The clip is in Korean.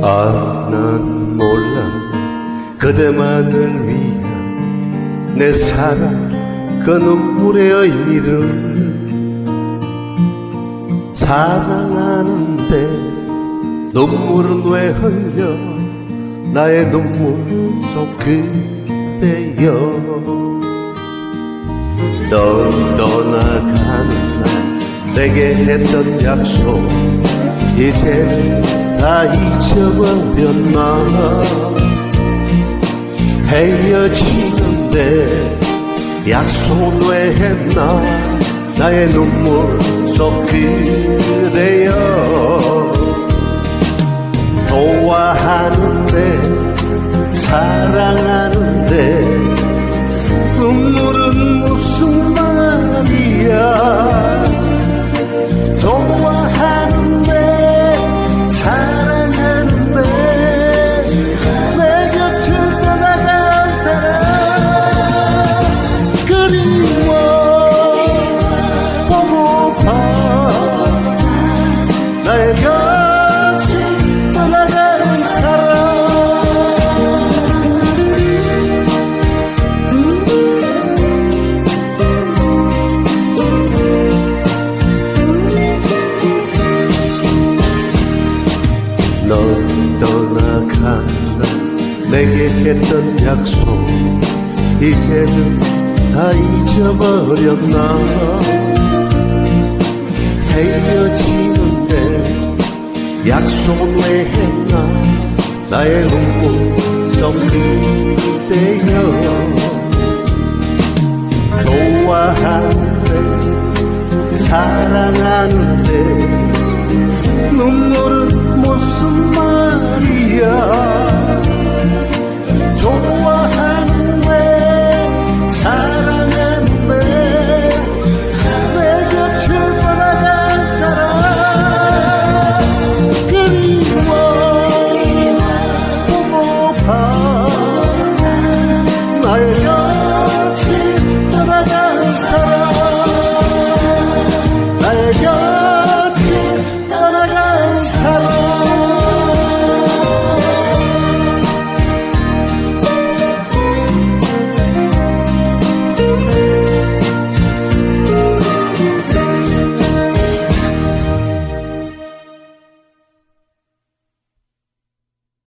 아, 난 몰라. 그대만을 위한 내 사랑, 그 눈물의 의미를 사랑하는데 눈물은 왜 흘려? 나의 눈물 속 그대여. 넌 떠나가는 날 내게 했던 약속 이제 다 잊어버렸나? 헤어지는데 약속을 왜 했나? 나의 눈물 속 그대여 넌 떠나간다 내게 했던 약속 이제는 다 잊어버렸나? 헤어지는데 약속은 왜 했나? 나의 눈물 속 그대여 좋아하는데 사랑하는 olsun Maria.